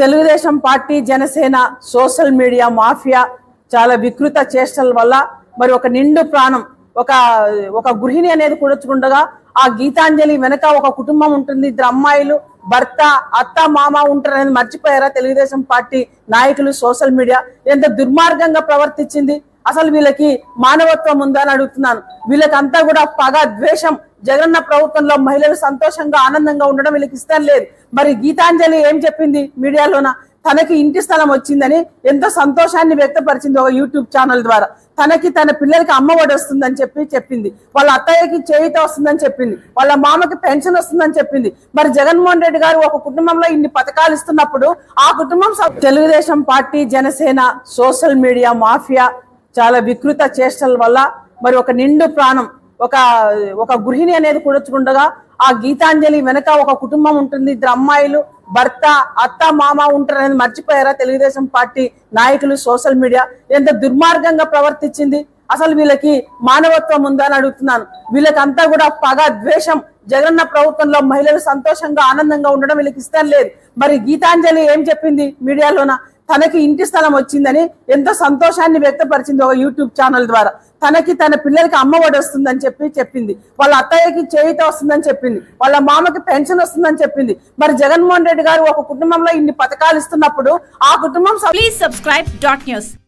Telugu Desam party Janasena social media mafia చాలా వికృత చేష్టల వల్ల మరి ఒక నిండు ప్రాణం ఒక ఒక గృహిణి అనేది కూడచుకుండగా ఆ గీతాంజలి వెనక ఒక కుటుంబం ఉంటుంది. ఇద్దరు అమ్మాయిలు భర్త అత్త మామ ఉంటారు అనేది మర్చిపోయారా? తెలుగుదేశం పార్టీ నాయకులు సోషల్ మీడియా ఎంత దుర్మార్గంగా ప్రవర్తించింది. అసలు వీళ్ళకి మానవత్వం ఉందా అని అడుగుతున్నాను. వీళ్ళకంతా కూడా పగ ద్వేషం జగన్న ప్రభుత్వంలో మహిళలు సంతోషంగా ఆనందంగా ఉండడం వీళ్ళకి ఇష్టం లేదు. మరి గీతాంజలి ఏం చెప్పింది మీడియాలోన? తనకి ఇంటి స్థలం వచ్చిందని ఎంతో సంతోషాన్ని వ్యక్తపరిచింది ఒక యూట్యూబ్ ఛానల్ ద్వారా. తనకి తన పిల్లలకి అమ్మఒడి వస్తుందని చెప్పి చెప్పింది. వాళ్ళ అత్తయ్యకి చేయిత వస్తుందని చెప్పింది. వాళ్ళ మామకి పెన్షన్ వస్తుందని చెప్పింది. మరి జగన్మోహన్ రెడ్డి గారు ఒక కుటుంబంలో ఇన్ని పథకాలు ఇస్తున్నప్పుడు ఆ కుటుంబం Telugu Desam party Janasena social media mafia చాలా వికృత చేష్టల వల్ల మరి ఒక నిండు ప్రాణం ఒక ఒక గృహిణి అనేది కూడచుకుండగా ఆ గీతాంజలి వెనక ఒక కుటుంబం ఉంటుంది. ఇద్దరు అమ్మాయిలు భర్త అత్త మామ ఉంటారు అనేది మర్చిపోయారా? తెలుగుదేశం పార్టీ నాయకులు సోషల్ మీడియా ఎంత దుర్మార్గంగా ప్రవర్తించింది. అసలు వీళ్ళకి మానవత్వం ఉందా అని అడుగుతున్నాను. వీళ్ళకంతా కూడా పగ ద్వేషం జగన్న ప్రభుత్వంలో మహిళలు సంతోషంగా ఆనందంగా ఉండడం వీళ్ళకి ఇష్టం లేదు. మరి గీతాంజలి ఏం చెప్పింది మీడియాలోన? తనకి ఇంటి స్థలం వచ్చిందని ఎంతో సంతోషాన్ని వ్యక్తపరిచింది ఒక యూట్యూబ్ ఛానల్ ద్వారా. తనకి తన పిల్లలకి అమ్మఒడి వస్తుందని చెప్పి చెప్పింది. వాళ్ళ అత్తయ్యకి చేయిత వస్తుందని చెప్పింది. వాళ్ళ మామకి పెన్షన్ వస్తుందని చెప్పింది. మరి జగన్మోహన్ రెడ్డి గారు ఒక కుటుంబంలో ఇన్ని పథకాలు ఇస్తున్నప్పుడు ఆ కుటుంబం స- Please subscribe.